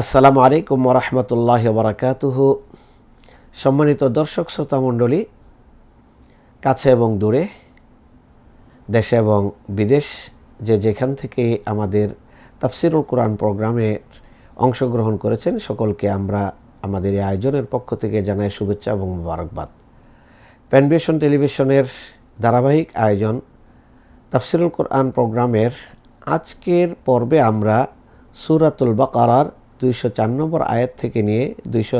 আসসালামু আলাইকুম রহমতুল্লাহ বারাকাতুহ সম্মানিত দর্শক, শ্রোতা মণ্ডলী, কাছে এবং দূরে, দেশে এবং বিদেশ, যে যেখান থেকে আমাদের তাফসিরুল কোরআন প্রোগ্রামে অংশগ্রহণ করেছেন, সকলকে আমরা আমাদের এই আয়োজনের পক্ষ থেকে জানাই শুভেচ্ছা এবং মুবারকবাদ। প্যানভিশন টেলিভিশনের ধারাবাহিক আয়োজন তাফসিরুল কোরআন প্রোগ্রামের আজকের পর্বে আমরা সুরাতুল বাকারার দুইশো চার নম্বর আয়াত থেকে নিয়ে দুইশো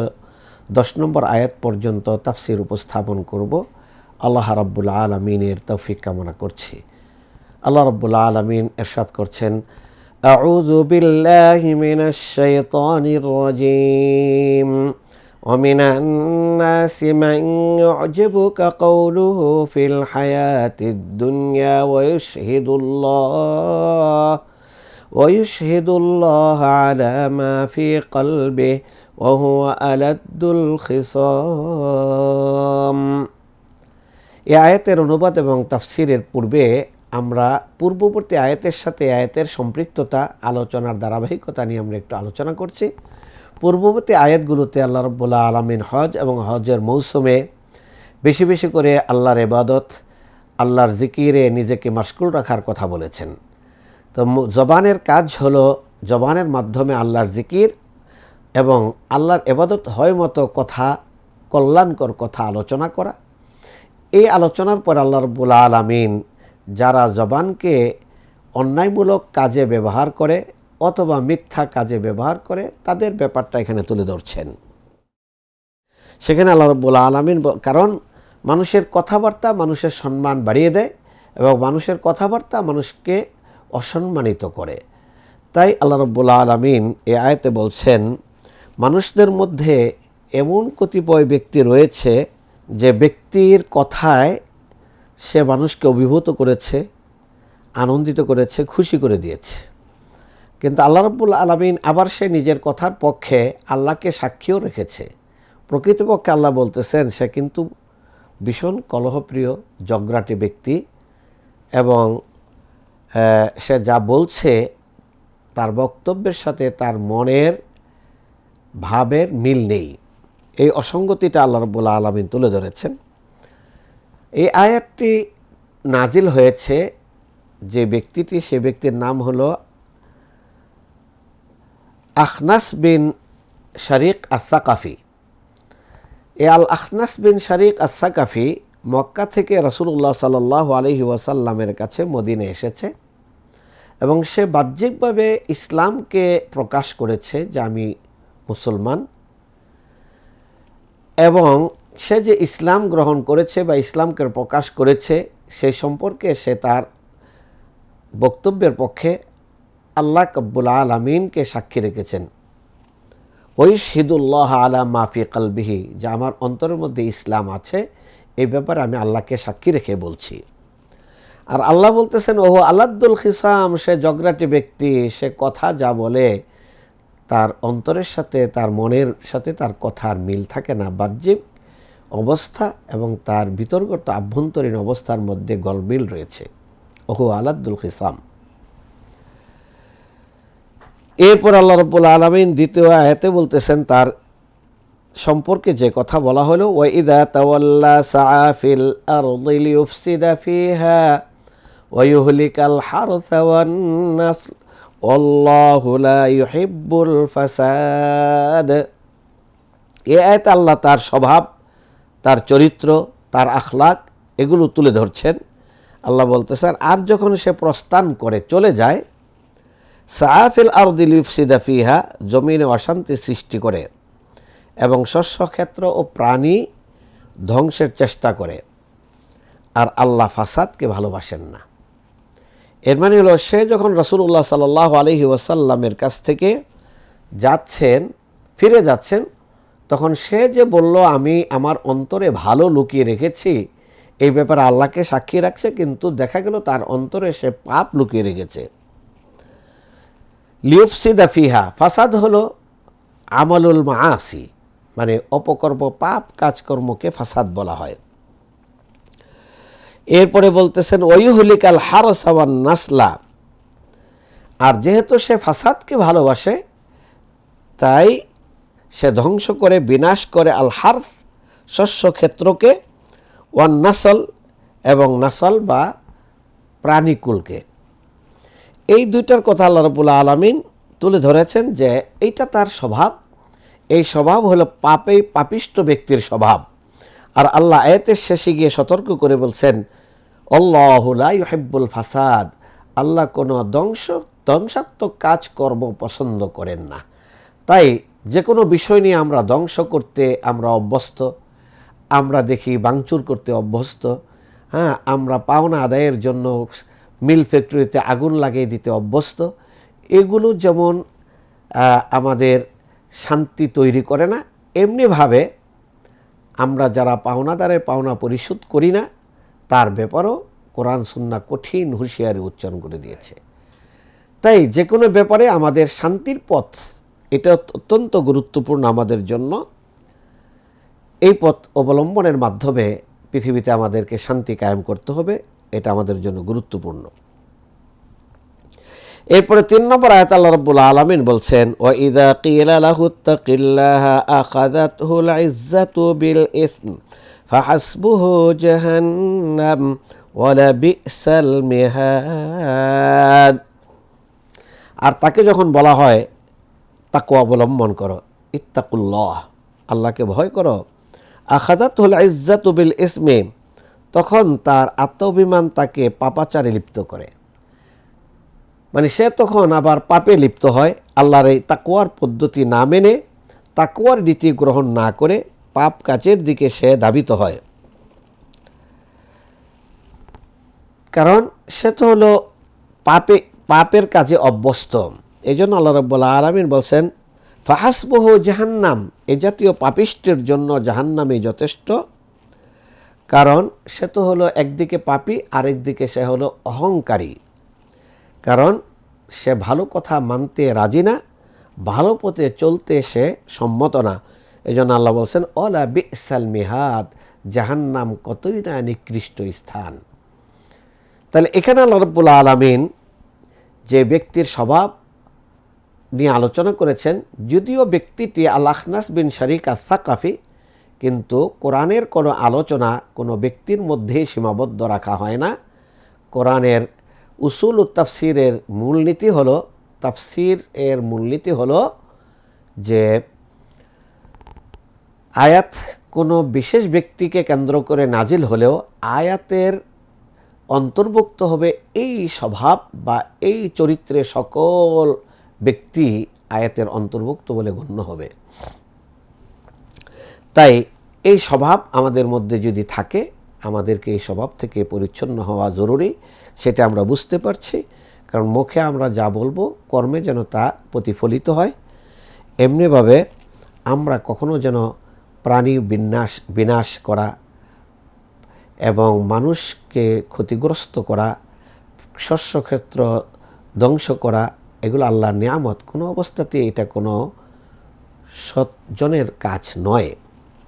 দশ নম্বর আয়াত পর্যন্ত তাফসির উপস্থাপন করব আল্লাহ রাব্বুল আলমিনের তৌফিক কামনা করছি আল্লাহ রাব্বুল আলমিন এরশাদ করছেন أعوذ بالله من الشيطان الرجيم ومن الناس من يعجبك قوله في الحياة الدنيا ويشهد الله ويشهد الله على ما في قلبه وهو ألد الخصام এই আয়াতের অনুবাদ এবং তাফসিরের পূর্বে আমরা পূর্ববর্তী আয়াতের সাথে আয়াতের সম্পৃক্ততা আলোচনার ধারাবাহিকতা নিয়ে আমরা একটু আলোচনা করছি পূর্ববর্তী আয়াতগুলোতে আল্লাহ রব্বুল্লাহ আলমিন হজ এবং হজের মৌসুমে বেশি বেশি করে আল্লাহর এবাদত আল্লাহর জিকিরে নিজেকে মাস্কুল রাখার কথা বলেছেন তো জবানের কাজ হলো জবানের মাধ্যমে আল্লাহর জিকির এবং আল্লাহর এবাদত হয় মতো কথা, কল্যাণকর কথা আলোচনা করা। এই আলোচনার পর আল্লাহ রব্বুল আলমিন যারা জবানকে অন্যায়মূলক কাজে ব্যবহার করে অথবা মিথ্যা কাজে ব্যবহার করে, তাদের ব্যাপারটা এখানে তুলে ধরছেন। সেখানে আল্লাহ রব্বুল আলমিন কারণ মানুষের কথাবার্তা মানুষের সম্মান বাড়িয়ে দেয় এবং মানুষের কথাবার্তা মানুষকে অসম্মানিত করে। তাই আল্লাহ রব্বুল্লা আলমিন এ আয়তে বলছেন, মানুষদের মধ্যে এমন কতিপয় ব্যক্তি রয়েছে যে ব্যক্তির কথায় সে মানুষকে অভিভূত করেছে, আনন্দিত করেছে, খুশি করে দিয়েছে। কিন্তু আল্লাহ রব্বুল আলমিন আবার সে নিজের কথার পক্ষে আল্লাহকে সাক্ষীও রেখেছে। প্রকৃতপক্ষে আল্লাহ বলতেছেন, সে কিন্তু ভীষণ কলহপ্রিয়, জগরাটি ব্যক্তি এবং সে যা বলছে তার বক্তব্যের সাথে তার মনের ভাবের মিল নেই। এই অসঙ্গতিটা আল্লাহ রব্বুল্লা আলমিন তুলে ধরেছেন। এই আয়াতটি নাজিল হয়েছে যে ব্যক্তিটি, সে ব্যক্তির নাম হল আখনাস বিন শারিক আসাকাফি এ আল আখনাস বিন শারিক আসাকাফি মক্কা থেকে রসুল্লাহ সাল্লাহ আলহি ওয়াসাল্লামের কাছে মদিনে এসেছে। এবং সে বাহ্যিকভাবে ইসলামকে প্রকাশ করেছে যে আমি মুসলমান। এবং সে যে ইসলাম গ্রহণ করেছে বা ইসলামকে প্রকাশ করেছে সেই সম্পর্কে সে তার বক্তব্যের পক্ষে আল্লাহ কব্বুল আলমিনকে সাক্ষী রেখেছেন। ওই শিদুল্লাহ আলা মাফি কালবিহি, যে আমার অন্তরের মধ্যে ইসলাম আছে এই ব্যাপারে আমি আল্লাহকে সাক্ষী রেখে বলছি। আর আল্লাহ বলতেছেন, ওহো আলাদ্দুল খিসাম সে জগরাটি ব্যক্তি, সে কথা যা বলে, তার অন্তরের সাথে, তার মনের সাথে তার কথার মিল থাকে না। বাহ্যিক অবস্থা এবং তার বিতর্কত আভ্যন্তরীণ অবস্থার মধ্যে গলমিল রয়েছে। ওহো আলাদ্দুল খিসাম। এরপর আল্লাহ রব্বুল আলমিন দ্বিতীয় আয়াতে বলতেছেন, তার সম্পর্কে যে কথা বলা হলো ওয়াইদা তাওয়াল্লা সাআফিল আরদি লিউফসিদা ফিহা ওয়ুহলিকাল হারসাওয়ান নাসল অল্লাহু লা ইউহিব্বুল ফাসাদ এ আয়াতে আল্লাহ তার স্বভাব, তার চরিত্র, তার আখলাক এগুলো তুলে ধরছেন। আল্লাহ বলতেছেন, আর যখন সে প্রস্থান করে চলে যায় সাহাফিল আর ইফসিদা ফিহা জমিনে অশান্তি সৃষ্টি করে এবং শস্যক্ষেত্র ও প্রাণী ধ্বংসের চেষ্টা করে। আর আল্লাহ ফাসাদকে ভালোবাসেন না। এর মানে হলো, সে যখন রসুল্লাহ সাল্লাহ আলহি ওয়াসাল্লামের কাছ থেকে যাচ্ছেন, ফিরে যাচ্ছেন, তখন সে যে বলল, আমি আমার অন্তরে ভালো লুকিয়ে রেখেছি এই ব্যাপারে আল্লাহকে সাক্ষী রাখছে, কিন্তু দেখা গেল তার অন্তরে সে পাপ লুকিয়ে রেখেছে। লিউফসিদা ফিহা, ফাসাদ হলো আমলুল মাসি মানে অপকর্ম পাপ কাজকর্মকে ফাসাদ বলা হয়। এরপরে বলতেছেন ওইহুলিকাল হারসাওয়ান নাসলা। আর যেহেতু সে ফাসাদকে ভালোবাসে, তাই সে ধ্বংস করে, বিনাশ করে আল হার্স শস্য ক্ষেত্রকে, ওয়ান নাসল এবং নাসল বা প্রাণীকুলকে। এই দুইটার কথা আল্লাহ রবুল্লা আলমিন তুলে ধরেছেন যে, এইটা তার স্বভাব। এই স্বভাব হলো পাপে পাপিষ্ট ব্যক্তির স্বভাব। আর আল্লাহ আয়াতের শেষে গিয়ে সতর্ক করে বলছেন অল্লাহুল ফাসাদ। আল্লাহ কোনো ধ্বংস, ধ্বংসাত্মক কাজকর্ম পছন্দ করেন না। তাই যে কোনো বিষয় নিয়ে আমরা ধ্বংস করতে আমরা অভ্যস্ত, আমরা দেখি বাংচুর করতে অভ্যস্ত হ্যাঁ আমরা পাওনা আদায়ের জন্য মিল ফ্যাক্টরিতে আগুন লাগিয়ে দিতে অভ্যস্ত, এগুলো যেমন আমাদের শান্তি তৈরি করে না, এমনিভাবে আমরা যারা পাওনাদারের পাওনা পরিশোধ করি না, তার ব্যাপারেও কোরআন সুন্না কঠিন হুঁশিয়ারি উচ্চারণ করে দিয়েছে। তাই যে কোনো ব্যাপারে আমাদের শান্তির পথ, এটা অত্যন্ত গুরুত্বপূর্ণ আমাদের জন্য। এই পথ অবলম্বনের মাধ্যমে পৃথিবীতে আমাদেরকে শান্তি কায়েম করতে হবে, এটা আমাদের জন্য গুরুত্বপূর্ণ। এরপরে তিন নম্বর আয়াত আল্লাহ রাব্বুল আলামিন বলছেন ও ইযা কিলা লাহু তাকিল্লাহা আখাযাতহুল ইজ্জাতু বিল ইসম, ফাহাসবুহু জাহান্নাম ওয়া লাবিসাল মিহাদ। আর তাকে যখন বলা হয়, তাকওয়া অবলম্বন করো, ইত্তাকুল্লাহ, আল্লাহকে ভয় করো আখাদাত হল ইজ্জাত বিল ইসমে, তখন তার আত্মাভিমান তাকে পাপাচারে লিপ্ত করে। মানে সে তখন আবার পাপে লিপ্ত হয়, আল্লাহর এই তাকুয়ার পদ্ধতি না মেনে তাকুয়ার নীতি গ্রহণ না করে পাপ কাজের দিকে সে ধাবিত হয়। কারণ সে তো হলো পাপে, পাপের কাজে অভ্যস্ত। এই জন্য আল্লাহ রব্বুল্লা আলমিন বলছেন, ফাহাসবহ জাহান্নাম এ জাতীয় পাপিষ্টের জন্য জাহান্নামই যথেষ্ট। কারণ সে তো হলো একদিকে পাপি, আরেকদিকে সে হলো অহংকারী। কারণ সে ভালো কথা মানতে রাজি না, ভালো পথে চলতে সে সম্মত না। এই জন্য আল্লাহ বলছেন অলা বিসাল মিহাদ, জাহান্নাম কতই না নিকৃষ্ট স্থান। তাহলে এখানে আল্লাহ রব্বুল আলমিন যে ব্যক্তির স্বভাব নিয়ে আলোচনা করেছেন, যদিও ব্যক্তিটি আল্লাহনাস বিন শরিক সাকাফি, কিন্তু কোরআনের কোনো আলোচনা কোনো ব্যক্তির মধ্যেই সীমাবদ্ধ রাখা হয় না। কোরআনের উসুল তাফসিরের মূলনীতি হলো, তাফসির এর মূলনীতি হলো যে আয়াত কোনো বিশেষ ব্যক্তিকে কেন্দ্র করে নাজিল হলেও আয়াতের অন্তর্ভুক্ত হবে এই স্বভাব বা এই চরিত্রে সকল ব্যক্তি আয়াতের অন্তর্ভুক্ত বলে গণ্য হবে। তাই এই স্বভাব আমাদের মধ্যে যদি থাকে আমাদেরকে এই স্বভাব থেকে পরিচ্ছন্ন হওয়া জরুরি, সেটা আমরা বুঝতে পারছি। কারণ মুখে আমরা যা বলব, কর্মে যেন তা প্রতিফলিত হয়। এমনিভাবে আমরা কখনো যেন প্রাণী বিনাশ বিনাশ করা এবং মানুষকে ক্ষতিগ্রস্ত করা, শস্যক্ষেত্র ধ্বংস করা, এগুলো আল্লাহর নিয়ামত, কোনো অবস্থাতে এটা কোনো সৎজনের কাজ নয়।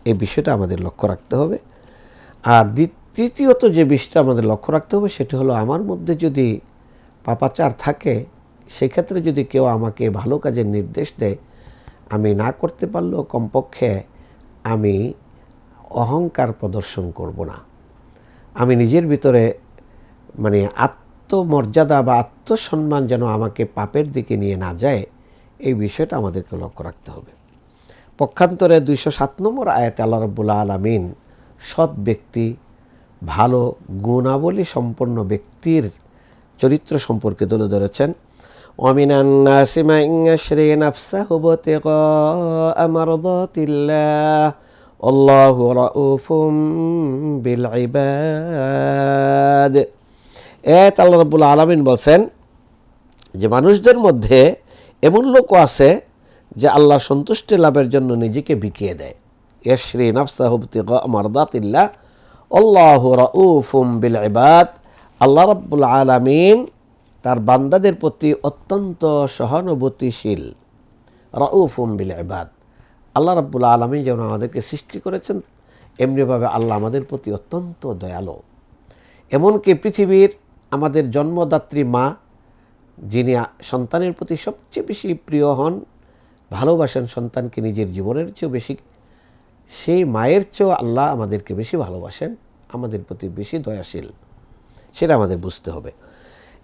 এই বিষয়টা আমাদের লক্ষ্য রাখতে হবে। আর তৃতীয়ত যে বিষয়টা আমাদের লক্ষ্য রাখতে হবে সেটা হলো আমার মধ্যে যদি পাপাচার থাকে, সেক্ষেত্রে যদি কেউ আমাকে ভালো কাজের নির্দেশ দেয়, আমি না করতে পারলেও কমপক্ষে আমি অহংকার প্রদর্শন করব না। আমি নিজের ভিতরে মানে আত্মমর্যাদা বা আত্মসম্মান যেন আমাকে পাপের দিকে নিয়ে না যায়, এই বিষয়টা আমাদেরকে লক্ষ্য রাখতে হবে। পক্ষান্তরে দুইশো সাত নম্বর আয়াতে আল্লাহ রব্বুল্লা আলমিন সৎ ব্যক্তি ভালো গুণাবলী সম্পন্ন ব্যক্তির চরিত্র সম্পর্কে তুলে ধরেছেন ومن الناس من يشري نفسه ابتغاء مرضات الله والله رؤوف بالعباد এত আল্লাহ রব্বুল আলমিন বলছেন যে মানুষদের মধ্যে এমন লোকও আছে যে আল্লাহ সন্তুষ্টি লাভের জন্য নিজেকে বিকিয়ে দেয় ইয়শ্রী নফসাহুবতিগা মারদাতিল্লাহ আল্লাহ রাউফুম বিল ইবাদ আল্লাহ রব্বুল আলামিন তার বান্দাদের প্রতি অত্যন্ত সহানুভূতিশীল। রাউফুম বিল ইবাদ আল্লাহ রব্বুল আলমী যেমন আমাদেরকে সৃষ্টি করেছেন, এমনিভাবে আল্লাহ আমাদের প্রতি অত্যন্ত দয়ালু। এমনকি পৃথিবীর আমাদের জন্মদাত্রী মা, যিনি সন্তানের প্রতি সবচেয়ে বেশি প্রিয় হন, ভালোবাসেন সন্তানকে নিজের জীবনের চেয়েও বেশি সেই মায়ের চেয়েও আল্লাহ আমাদেরকে বেশি ভালোবাসেন, আমাদের প্রতি বেশি দয়াশীল, সেটা আমাদের বুঝতে হবে।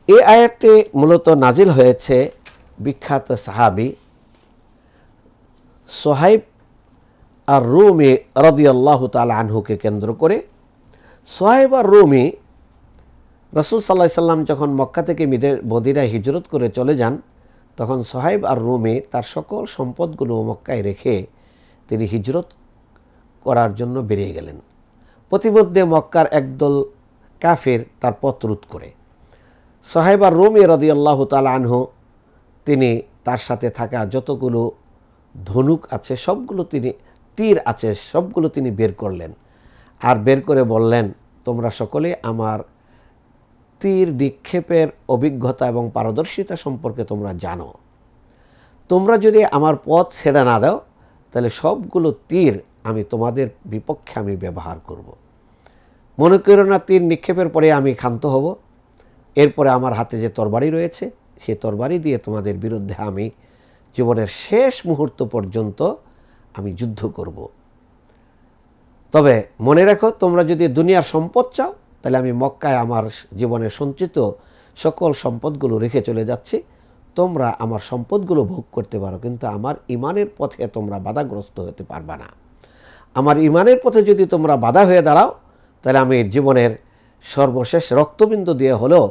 এ আয়াতটি মূলত নাজিল হয়েছে বিখ্যাত সাহাবি সোহাইব আর রুমি রদি আল্লাহ তাল আনহুকে কেন্দ্র করে। সোহাইব আর রুমি রসুল সাল্লাহ সাল্লাম যখন মক্কা থেকে মিদের মদিনায় হিজরত করে চলে যান, তখন সোহাইব আর রুমি তার সকল সম্পদগুলো মক্কায় রেখে তিনি হিজরত করার জন্য বেরিয়ে গেলেন। প্রতিমধ্যে মক্কার একদল কাফের তার পথ রোধ করে। সোহাইব আর রুমি রদি আল্লাহ তাল আনহ, তিনি তার সাথে থাকা যতগুলো ধনুক আছে, সবগুলো তিনি, তীর আছে, সবগুলো তিনি বের করলেন। আর বের করে বললেন, তোমরা সকলে আমার তীর নিক্ষেপের অভিজ্ঞতা এবং পারদর্শিতা সম্পর্কে তোমরা জানো। তোমরা যদি আমার পথ ছেড়ে না দাও, তাহলে সবগুলো তীর আমি তোমাদের বিপক্ষে আমি ব্যবহার করব। মনে করো না তীর নিক্ষেপের পরে আমি ক্ষান্ত হব এরপরে আমার হাতে যে তরবারি রয়েছে সেই তরবারি দিয়ে তোমাদের বিরুদ্ধে আমি জীবনের শেষ মুহূর্ত পর্যন্ত আমি যুদ্ধ করব। তবে মনে রাখো, তোমরা যদি দুনিয়ার সম্পদ চাও, তাহলে আমি মক্কায় আমার জীবনে সঞ্চিত সকল সম্পদগুলো রেখে চলে যাচ্ছি তোমরা আমার সম্পদগুলো ভোগ করতে পারো, কিন্তু আমার ইমানের পথে তোমরা বাধাগ্রস্ত হতে পারবা না আমার ইমানের পথে যদি তোমরা বাধা হয়ে দাঁড়াও, তাহলে আমি জীবনের সর্বশেষ রক্তবিন্দু দিয়ে হলেও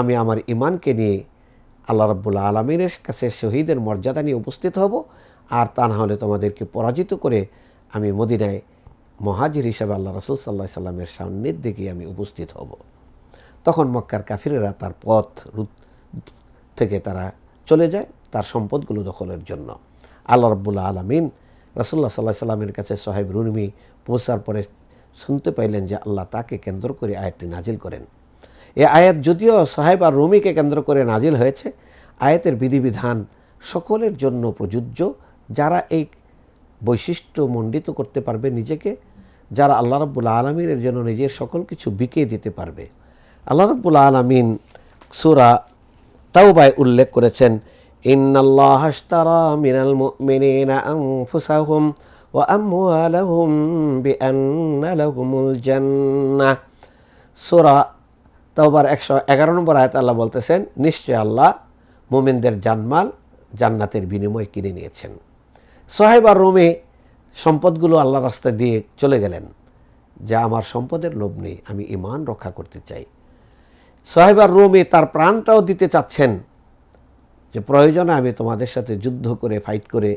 আমি আমার ইমানকে নিয়ে আল্লাহ রব্বুল্লা আলমিনের কাছে শহীদের মর্যাদা নিয়ে উপস্থিত হব। আর তা না হলে তোমাদেরকে পরাজিত করে আমি মদিনায় মহাজির হিসাবে আল্লাহ রসুল সাল্লাহ সাল্লামের সামনের দিকে আমি উপস্থিত হব। তখন মক্কার কাফিরেরা তার পথ থেকে তারা চলে যায়, তার সম্পদগুলো দখলের জন্য। আল্লাহ রব্বুল্লা আলমিন রসুল্লাহ সাল্লাহ সাল্লামের কাছে সোহেব রুনমি পৌঁছার পরে শুনতে পাইলেন যে আল্লাহ তাকে কেন্দ্র করে আয়াতটি নাজিল করেন। এ আয়াত যদিও সাহেব আর রুমিকে কেন্দ্র করে নাজিল হয়েছে, আয়াতের বিধিবিধান সকলের জন্য প্রযোজ্য। যারা এই বৈশিষ্ট্য মণ্ডিত করতে পারবে নিজেকে, যারা আল্লাহ রব্বুল আলমিনের জন্য নিজের সকল কিছু বিকে দিতে পারবে। আল্লাহ রব্বুল আলমিন সুরা তাওবায় উল্লেখ করেছেন ইন্নাল্লাহ আশতারা মিনাল মুমিনিনা আনফুসাহুম ওয়া আমওয়ালাহুম বিআন্না লাহুমুল জান্নাহ। সূরা তাওবার একশো এগারো নম্বর আয়াত আল্লাহ বলতেছেন, নিশ্চয় আল্লাহ মোমেনদের জানমাল জান্নাতের বিনিময় কিনে নিয়েছেন। সোহেব আর রোমে সম্পদগুলো আল্লাহ রাস্তায় দিয়ে চলে গেলেন, যা আমার সম্পদের লোভ নেই, আমি ইমান রক্ষা করতে চাই। সোহেব আর রোমে তার প্রাণটাও দিতে চাচ্ছেন যে প্রয়োজনে আমি তোমাদের সাথে যুদ্ধ করে ফাইট করে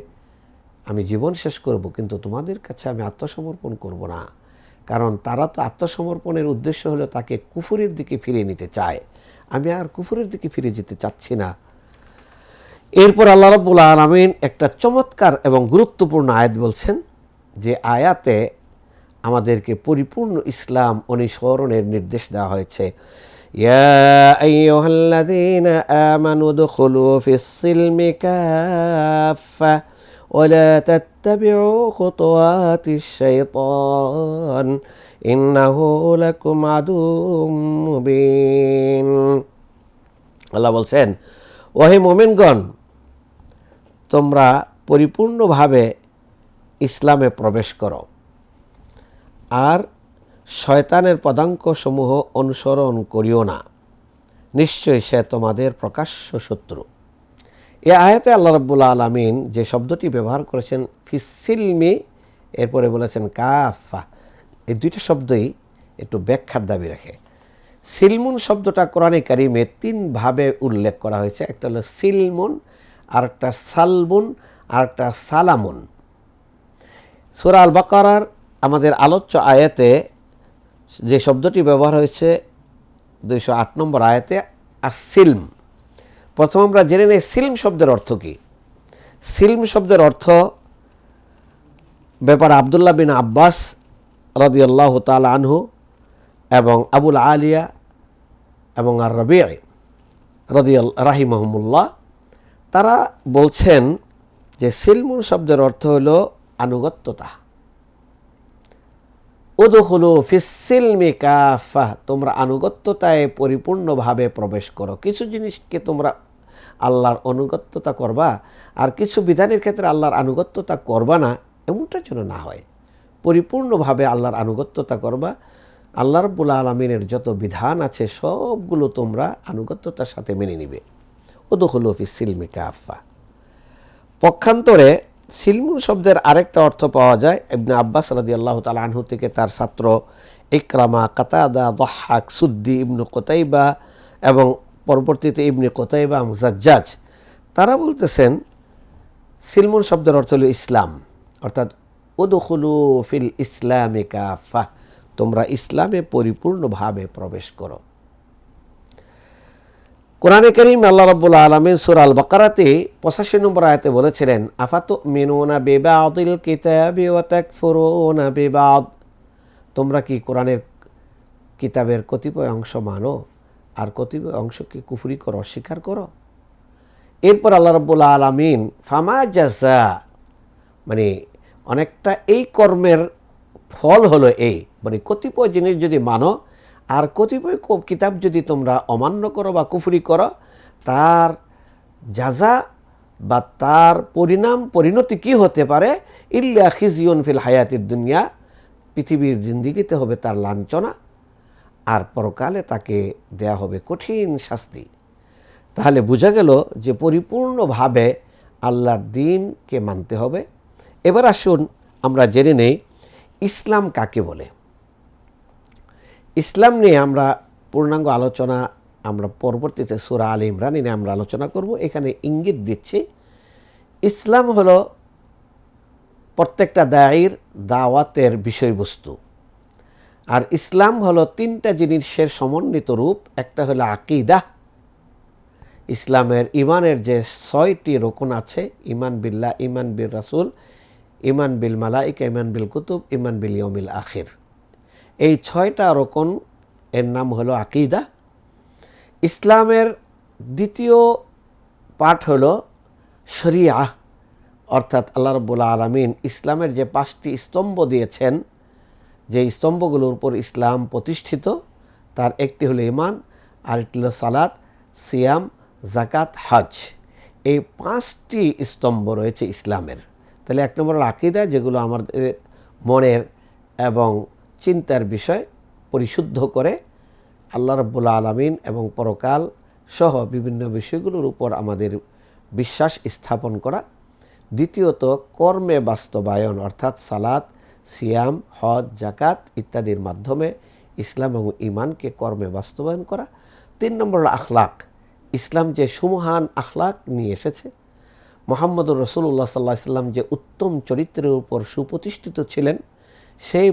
আমি জীবন শেষ করব, কিন্তু তোমাদের কাছে আমি আত্মসমর্পণ করব না। কারণ তারা তো আত্মসমর্পণের উদ্দেশ্য হলো তাকে কুফুরের দিকে ফিরিয়ে নিতে চায়। আমি আর কুফুরের দিকে ফিরে যেতে চাচ্ছি না। এরপর আল্লাহ রব্বুল আলমিন একটা চমৎকার এবং গুরুত্বপূর্ণ আয়াত বলছেন যে আয়াতে আমাদেরকে পরিপূর্ণ ইসলাম অনুসরণের নির্দেশ দেওয়া হয়েছে। يا أيها الذين آمنوا ادخلوا في السلم كافة ولا تتبعوا خطوات الشيطان إنه لكم عدو مبين আল্লাহ বলছেন ওহে মোমেনগণ তোমরা পরিপূর্ণভাবে ইসলামে প্রবেশ করো আর শয়তানের পদাঙ্কসমূহ অনুসরণ করিও না। নিশ্চয়ই সে তোমাদের প্রকাশ্য শত্রু। এ আয়াতে আল্লাহ রব্বুল্লা আলমিন যে শব্দটি ব্যবহার করেছেন ফিসিলমি এরপরে বলেছেন কাফা এই দুইটা শব্দই একটু ব্যাখ্যার দাবি রাখে। সিলমুন শব্দটা কোরআনে কারিমে তিনভাবে উল্লেখ করা হয়েছে, একটা হলো সিলমুন আর একটা সালমুন আর একটা সালামুন। সুরা আল বাকারার আমাদের আলোচ্য আয়াতে যে শব্দটি ব্যবহার হয়েছে দুইশো আট নম্বর আয়াতে, আর সিল্ম। প্রথম আমরা জেনে নেই সিল্ম শব্দের অর্থ কী। সিল্ম শব্দের অর্থ ব্যাপার আবদুল্লাহ বিন আব্বাস রদিয়াল্লাহ তাল আনহু এবং আবুল আলিয়া এবং আর রবি রদিয়াল, রাহিমহমুল্লাহ, তারা বলছেন যে সিলমুন শব্দের অর্থ হল আনুগত্যতা। উদুখুলু ফিসিলমি কাফা, তোমরা আনুগত্যতায় পরিপূর্ণভাবে প্রবেশ করো। কিছু জিনিসকে তোমরা আল্লাহর অনুগত্যতা করবা, আর কিছু বিধানের ক্ষেত্রে আল্লাহর আনুগত্যতা করবা না, এমনটা যেন না হয়। পরিপূর্ণভাবে আল্লাহর আনুগত্যতা করবা, আল্লাহ রব্বুল আলমিনের যত বিধান আছে, সবগুলো তোমরা আনুগত্যতার সাথে মেনে নিবে। ওদুহুল ফিস সিলমি কাফা। পক্ষান্তরে সিলমুন শব্দের আরেকটা অর্থ পাওয়া যায়। ইবনে আব্বাস রাদি আল্লাহ তাল আনহু থেকে তার ছাত্র ইকরামা কাতাদা দহাক সুদ্দি ইবনু কোতাইবা এবং পরবর্তীতে ইবনে কোতাইবা মুজাজ্জাজ তারা বলতেছেন সিলমুন শব্দের অর্থ হল ইসলাম। অর্থাৎ, উদুখুলু ফিল ইসলামে কাফা তোমরা ইসলামে পরিপূর্ণভাবে প্রবেশ করো। কোরআনে করিম আল্লাহ রব্বুল আলমিন সুর আল বাকারাতে পঁচাশি নম্বর আয়তে বলেছিলেন আফাত মিনুনা বেবাদিল কিতাবি ও তাকফুরুনা বেবাদ? তোমরা কি কোরআনের কিতাবের কতিপয় অংশ মানো? আর কতিপয় অংশকে কুফরি করো, অস্বীকার করো? এরপর আল্লাহ রব্বুল আলমিন, ফামা জাজা মানে অনেকটা এই কর্মের ফল হলো এই মানে কতিপয় জিনিস যদি মানো আর কতিপয় কিতাব যদি তোমরা অমান্য করো বা কুফরি করো, তার যাজা বা তার পরিণাম, পরিণতি কি হতে পারে? ইল্লা খিজিয়ন ফিল হায়াতির দুনিয়া, পৃথিবীর জিন্দিগিতে হবে তার লাঞ্ছনা, আর পরকালে তাকে দেয়া হবে কঠিন শাস্তি। তাহলে বোঝা গেল যে পরিপূর্ণভাবে আল্লাহর দিনকে মানতে হবে। এবার আসুন আমরা জেনে নেই, ইসলাম কাকে বলে? ইসলাম নিয়ে আমরা পূর্ণাঙ্গ আলোচনা আমরা পরবর্তীতে সুরা আল ইমরান নিয়ে আমরা আলোচনা করব। এখানে ইঙ্গিত দিচ্ছি, ইসলাম হলো প্রত্যেকটা দায়ের দাওয়াতের বিষয়বস্তু আর ইসলাম হলো তিনটা জিনিসের সমন্বিত রূপ। একটা হলো আকিদা, ইসলামের ইমানের যে ছয়টি রোকন আছে ইমান বিল্লা ইমান বিল রাসুল ইমান বিল মালাইকা ইমান বিল কুতুব ইমান বিল ইয়মিল আখির। এই ছয়টা রোকন এর নাম হলো আকিদা। ইসলামের দ্বিতীয় পাঠ হলো শরিয়া, অর্থাৎ আল্লাহ রব্বুল্লা আলমিন ইসলামের যে পাঁচটি স্তম্ভ দিয়েছেন, যে স্তম্ভগুলোর উপর ইসলাম প্রতিষ্ঠিত, তার একটি হলো ইমান আরেকটি হলো সালাত, সিয়াম জাকাত হজ। এই পাঁচটি স্তম্ভ রয়েছে ইসলামের। তাহলে এক নম্বর আকিদা, যেগুলো আমাদের মনের এবং চিন্তার বিষয় পরিশুদ্ধ করে আল্লাহ রব্বুল্লা আলমিন এবং পরকাল সহ বিভিন্ন বিষয়গুলোর উপর আমাদের বিশ্বাস স্থাপন করা। দ্বিতীয়ত, কর্মে বাস্তবায়ন অর্থাৎ সালাত, সিয়াম, হজ জাকাত ইত্যাদির মাধ্যমে ইসলাম এবং ইমানকে কর্মে বাস্তবায়ন করা। তিন নম্বর আখলাক। ইসলাম যে সুমহান আখলাক নিয়ে এসেছে। মোহাম্মদুর রসুল্লাহ সাল্লাহ সাল্লাম যে উত্তম চরিত্রের উপর সুপ্রতিষ্ঠিত ছিলেন, সেই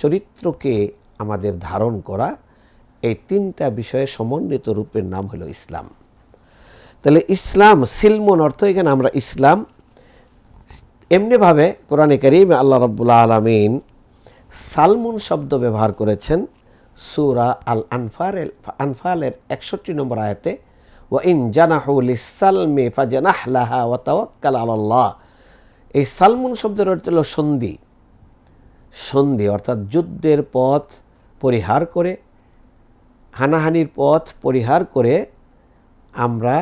চরিত্রকে আমাদের ধারণ করা এই তিনটা বিষয়ে সমন্বিত রূপের নাম হলো ইসলাম। তাহলে ইসলাম, সিলমন অর্থ এখানে আমরা ইসলাম। এমনিভাবে কোরআনে করিম আল্লাহ রব্বুল্লা আলমিন সালমুন শব্দ ব্যবহার করেছেন সুরা আল আনফারের আনফালের একষট্টি নম্বর আয়তে ও ইন জানাহুল ইসালমে ফাজানাহ লাহা ও তাওয়াক্কাল আল্লাহ এই সালমুন শব্দের অর্থ হল সন্ধি। সন্ধি, অর্থাৎ যুদ্ধের পথ পরিহার করে, হানাহানির পথ পরিহার করে আমরা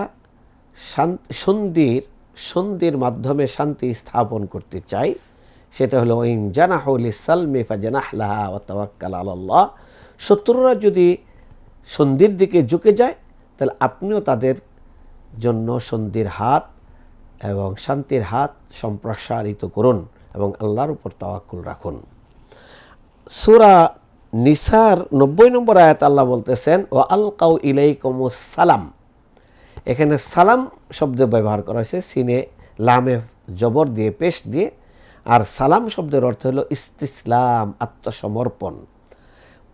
সন্ধির সন্ধির মাধ্যমে শান্তি স্থাপন করতে চাই। সেটা হলো ইন জানাহুল ইসালমে ফাজানাহলাহা ও তাওয়াক্কাল আল্লাহ শত্রুরা যদি সন্ধির দিকে ঝুঁকে যায়, তাহলে আপনিও তাদের জন্য সন্ধির হাত এবং শান্তির হাত সম্প্রসারিত করুন এবং আল্লাহর উপর তাওয়াক্কুল রাখুন। সুরা নিসার নব্বই নম্বর আয়াত আল্লাহ বলতেছেন ও আল কাউ ইলাইকম সালাম। এখানে সালাম শব্দ ব্যবহার করা হয়েছে, সিনে লামে জবর দিয়ে, পেশ দিয়ে, আর সালাম শব্দের অর্থ হলো ইস্তিসলাম, আত্মসমর্পণ।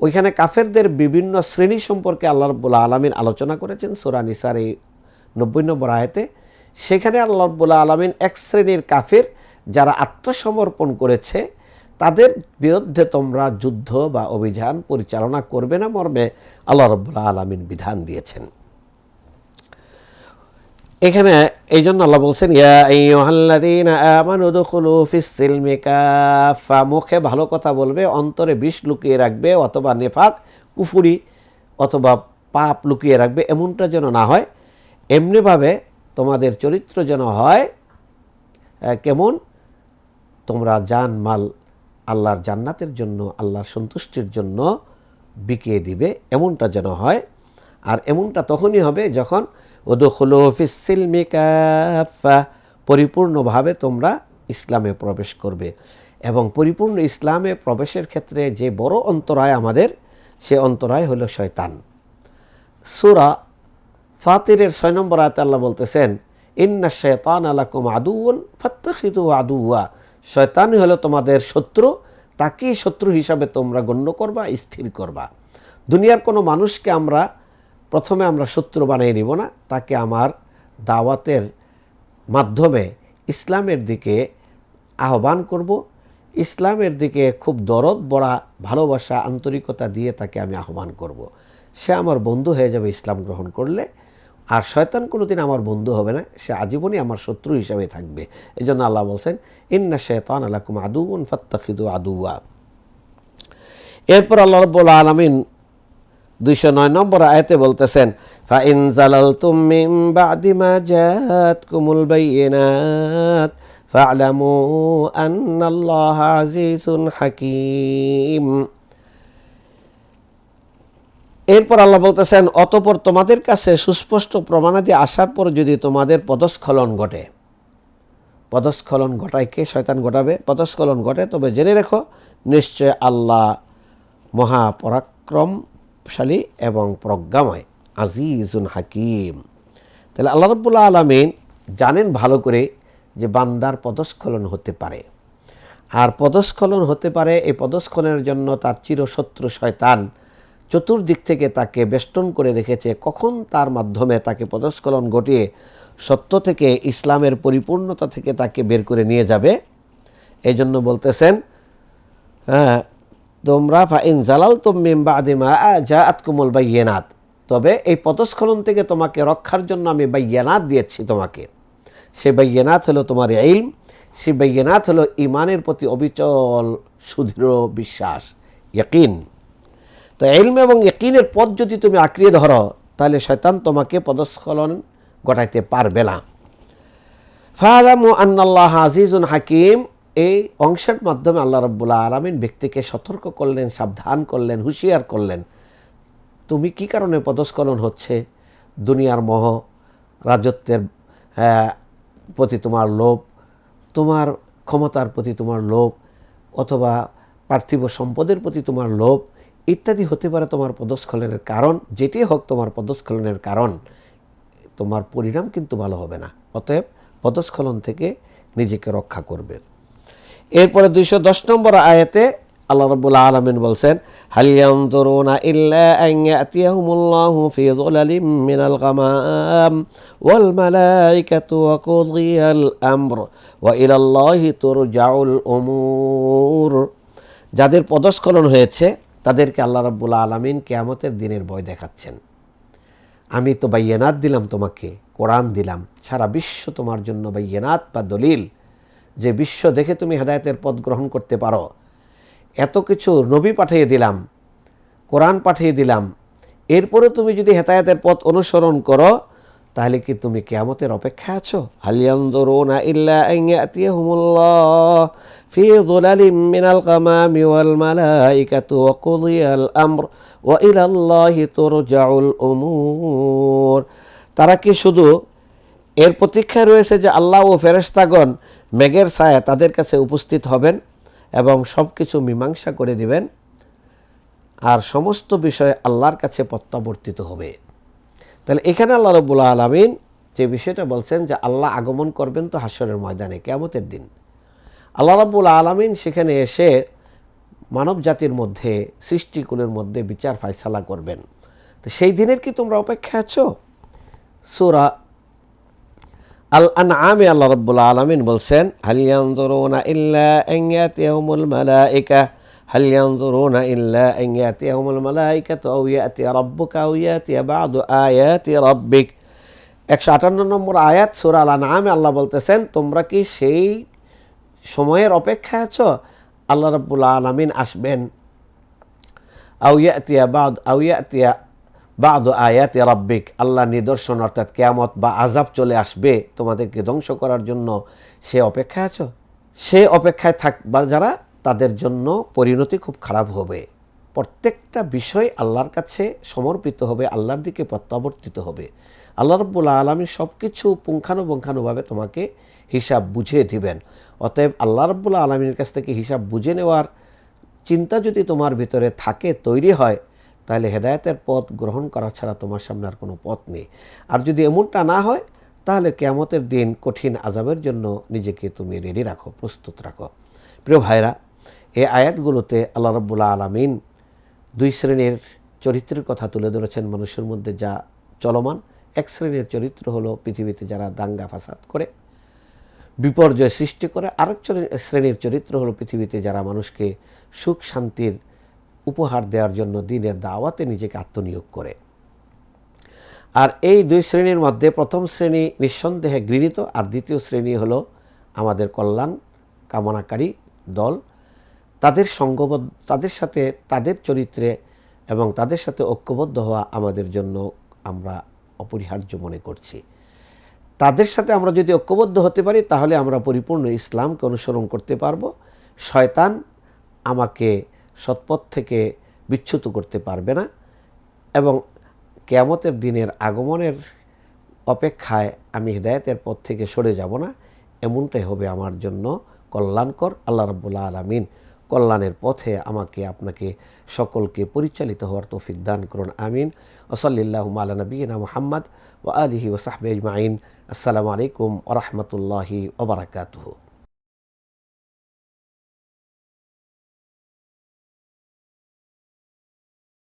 ওইখানে কাফেরদের বিভিন্ন শ্রেণি সম্পর্কে আল্লাহ রব্বুল্লা আলমিন আলোচনা করেছেন, সুরা নিসার এই নব্বই নম্বর আয়তে। সেখানে আল্লাহ রব্বুল্লা আলমিন এক শ্রেণির কাফের যারা আত্মসমর্পণ করেছে তাদের বিরুদ্ধে তোমরা যুদ্ধ বা অভিযান পরিচালনা করবে না মর্মে আল্লাহ রব্বুল্লাহ আলমিন বিধান দিয়েছেন। এখানে এই জন্য আল্লাহ বলছেন মুখে ভালো কথা বলবে, অন্তরে বিষ লুকিয়ে রাখবে, অথবা নেফাক, কুফুরি অথবা পাপ লুকিয়ে রাখবে, এমনটা যেন না হয়। এমনিভাবে তোমাদের চরিত্র যেন হয় কেমন? তোমরা জান মাল আল্লাহর জান্নাতের জন্য, আল্লাহর সন্তুষ্টির জন্য বিকিয়ে দিবে, এমনটা যেন হয়। আর এমনটা তখনই হবে যখন ওদুখুল ফিসিলমিকাফা পরিপূর্ণভাবে তোমরা ইসলামে প্রবেশ করবে। এবং পরিপূর্ণ ইসলামে প্রবেশের ক্ষেত্রে যে বড় অন্তরায় আমাদের, সে অন্তরায় হলো শয়তান। সুরা ফাতিরের ছয় নম্বর আয়তে আল্লাহ বলতেছেন, ইন্না শয়তান আলাকুম আদুন ফত্তখিতু আদুয়া শয়তানই হলো তোমাদের শত্রু, তাকেই শত্রু হিসাবে তোমরা গণ্য করবা, স্থির করবা। দুনিয়ার কোনো মানুষকে আমরা প্রথমে আমরা শত্রু বানিয়ে নিব না, তাকে আমার দাওয়াতের মাধ্যমে ইসলামের দিকে আহ্বান করব। ইসলামের দিকে খুব দরদ, বড়া ভালোবাসা, আন্তরিকতা দিয়ে তাকে আমি আহ্বান করব। সে আমার বন্ধু হয়ে যাবে ইসলাম গ্রহণ করলে। আর শয়তান কোনোদিন আমার বন্ধু হবে না, সে আজীবনই আমার শত্রু হিসাবে থাকবে। এই জন্য আল্লাহ বলছেন, ইন্না শেতান আলাকুম আদুন ফত্তাখিদু আদুয়া এরপর আল্লাহ রব্বুল আলমিন দুইশো নয় নম্বর আয়তে বলতেছেন ফাইন জালালতুম মিন বাদি মা জাআতকুমুল বাইয়িনাত ফা'লামু আন্নাল্লাহা আজিজুন হাকীম। এরপর আল্লাহ বলতেছেন, অতপর তোমাদের কাছে সুস্পষ্ট প্রমাণাদি আসার পর যদি তোমাদের পদস্খলন ঘটে। পদস্খলন ঘটায় কে? শয়তান ঘটাবে? পদস্খলন ঘটে? তবে জেনে রেখো, নিশ্চয় আল্লাহ মহাপরাক্রমশালী এবং প্রজ্ঞাময়, আজিজুন হাকিম। তাহলে আল্লাহ রব্বুল্লাহ আলমিন জানেন ভালো করে যে বান্দার পদস্খলন হতে পারে। আর পদস্খলন হতে পারে, এই পদস্খলনের জন্য তার চিরশত্রু শয়তান চতুর্দিক থেকে তাকে বেষ্টন করে রেখেছে। কখন তার মাধ্যমে তাকে পদস্খলন ঘটিয়ে সত্য থেকে ইসলামের পরিপূর্ণতা থেকে তাকে বের করে নিয়ে যাবে? এই জন্য বলতেছেন হ্যাঁ তোমরা ফাইন জালাল তুমিম বাদিমা যা আতকুমুল বাইয়েনাত। তবে এই পদস্খলন থেকে তোমাকে রক্ষার জন্য আমি বাইয়ানাত দিয়েছি তোমাকে। সে বাইয়ানাত হলো তোমার ইলম, সে বাইয়ানাত হলো ইমানের প্রতি অবিচল, সুদৃঢ় বিশ্বাস, ইয়কিন। তো এলম এবং ইকিনের পথ যদি তুমি আঁকড়িয়ে ধরো, তাহলে শয়তান তোমাকে পদস্খলন ঘটাইতে পারবে না। ফালামু আন্নাল্লাহ আজিজুন হাকিম, এই অংশের মাধ্যমে আল্লাহ রব্বুল্লাহ আলমিন ব্যক্তিকে সতর্ক করলেন, সাবধান করলেন, হুঁশিয়ার করলেন। তুমি কি কারণে পদস্খলন হচ্ছে? দুনিয়ার মহ, রাজত্বের প্রতি তোমার লোভ, তোমার ক্ষমতার প্রতি তোমার লোভ, অথবা পার্থিব সম্পদের প্রতি তোমার লোভ ইত্যাদি হতে পারে তোমার পদস্খলনের কারণ যেটি হোক তোমার পদস্খলনের কারণ, তোমার পরিণাম কিন্তু ভালো হবে না। অতএব পদস্খলন থেকে নিজেকে রক্ষা করবে। এরপরে দুইশো দশ নম্বর আয়াতে আল্লাহ রব্বুল আলমিন বলছেন হালিয়ান্তরুনা ইল্লা যাদের পদস্খলন হয়েছে তাদেরকে আল্লাহ রব্বুল আলমিন কেয়ামতের দিনের ভয় দেখাচ্ছেন। আমি তো বাইয়ানাত দিলাম তোমাকে, কোরআন দিলাম। সারা বিশ্ব তোমার জন্য বাইয়ানাত বা দলিল। যে বিশ্ব দেখে তুমি হেদায়তের পথ গ্রহণ করতে পারো। এত কিছু নবী পাঠিয়ে দিলাম, কোরআন পাঠিয়ে দিলাম। এরপরে তুমি যদি হেদায়তের পথ অনুসরণ করো তাহলে কি তুমি কেয়ামতের অপেক্ষা আছো? হালিয়ান্দরুনা ইল্লা আন ইয়াতিয়াহুমুল্লাহ ফি যুলালিম মিনাল গামামি ওয়াল মালাইকাতু ওয়া কুদিয়াল আমর ওয়া ইলাল্লাহি তুরজাউল উমুর। তারা কি শুধু এর প্রতীক্ষায় রয়েছে যে আল্লাহ ও ফেরেশতাগণ মেঘের ছায়া তাদের কাছে উপস্থিত হবেন এবং সব কিছু মীমাংসা করে দিবেন। আর সমস্ত বিষয় আল্লাহর কাছে প্রত্যাবর্তিত হবে। তাহলে এখানে আল্লাহ রব্বুল্লা আলমিন যে বিষয়টা বলছেন যে আল্লাহ আগমন করবেন তো হাস্যরের ময়দানে কেমতের দিন। আল্লাহ রব্বুল আলমিন সেখানে এসে মানব জাতির মধ্যে, সৃষ্টিকুলের মধ্যে বিচার ফায়সালা করবেন। তো সেই দিনের কি তোমরা অপেক্ষা আছো? সুরা আল আনআমে আল্লাহ রাব্বুল আলামিন বলছেন, হাল ইয়ানজুরুনা ইল্লা আন হাল ইয়ানজুরুনা ইল্লা আন ইয়াতিয়াহুমুল মালাইকাতু আও ইয়াতি রাব্বুকা আও ইয়াতি বা'দু আয়াতি রাব্বিক একশো আটান্ন নম্বর আয়াত সূরা আল আনআমে আল্লাহ বলতেছেন, তোমরা কি সেই সময়ের অপেক্ষায় আছো? আল্লাহ রাব্বুল আলামিন আসবেন। আও ইয়াতিয়া বাদ, আও ইয়াতিয়া বা আদ আয়াত রাব্বিক। আল্লাহ নিদর্শন অর্থাৎ কেয়ামত বা আজাব চলে আসবে। তোমাদেরকে ধ্বংস করার জন্য সে অপেক্ষায় আছো? সে অপেক্ষায় থাকবার যারা তাদের জন্য পরিণতি খুব খারাপ হবে। প্রত্যেকটা বিষয় আল্লাহর কাছে সমর্পিত হবে, আল্লাহর দিকে প্রত্যাবর্তিত হবে। আল্লাহ রব্বুল আলমী সব কিছু পুঙ্খানুপুঙ্খানুভাবে তোমাকে হিসাব বুঝিয়ে দিবেন। অতএব আল্লাহ রব্বুল আলমীর কাছ থেকে হিসাব বুঝে নেওয়ার চিন্তা যদি তোমার ভিতরে থাকে, তৈরি হয়, তাহলে হেদায়তের পথ গ্রহণ করা ছাড়া তোমার সামনে আর কোনো পথ নেই। আর যদি এমনটা না হয়, তাহলে কেয়ামতের দিন কঠিন আজাবের জন্য নিজেকে তুমি রেডি রাখো, প্রস্তুত রাখো। প্রিয় ভাইরা এই আয়াতগুলোতে আল্লাহ রব্বুল্লা আলমিন দুই শ্রেণির চরিত্রের কথা তুলে ধরেছেন মানুষের মধ্যে যা চলমান। এক শ্রেণির চরিত্র হলো পৃথিবীতে যারা দাঙ্গা ফাসাদ করে, বিপর্যয় সৃষ্টি করে। আরেক শ্রেণির চরিত্র হলো পৃথিবীতে যারা মানুষকে সুখ, শান্তির উপহার দেওয়ার জন্য দিনের দাওয়াতে নিজেকে আত্মনিয়োগ করে। আর এই দুই শ্রেণির মধ্যে প্রথম শ্রেণি নিঃসন্দেহে গৃহীত আর দ্বিতীয় শ্রেণি হলো আমাদের কল্যাণ কামনাকারী দল। তাদের সঙ্গবদ্ধ, তাদের সাথে তাদের চরিত্রে এবং তাদের সাথে ঐক্যবদ্ধ হওয়া আমাদের জন্য আমরা অপরিহার্য মনে করছি। তাদের সাথে আমরা যদি ঐক্যবদ্ধ হতে পারি, তাহলে আমরা পরিপূর্ণ ইসলামকে অনুসরণ করতে পারব। শয়তান আমাকে সৎপথ থেকে বিচ্যুত করতে পারবে না এবং কেয়ামতের দিনের আগমনের অপেক্ষায় আমি হৃদায়তের পথ থেকে সরে যাব না। এমনটাই হবে আমার জন্য কল্যাণকর। আল্লাহ রব্বুল্লা আলমিন কল্যাণের পথে আমাকে, আপনাকে সকলকে পরিচালিত হওয়ার তৌফিক দান করুন, আমিন। ওসলিল্লাহ আলা নবীনা মোহাম্মদ ও আলিহি ওসাহবে আজমাইন। আসসালামু আলাইকুম ওরহমতুল্লাহি ওবরাকাতুহু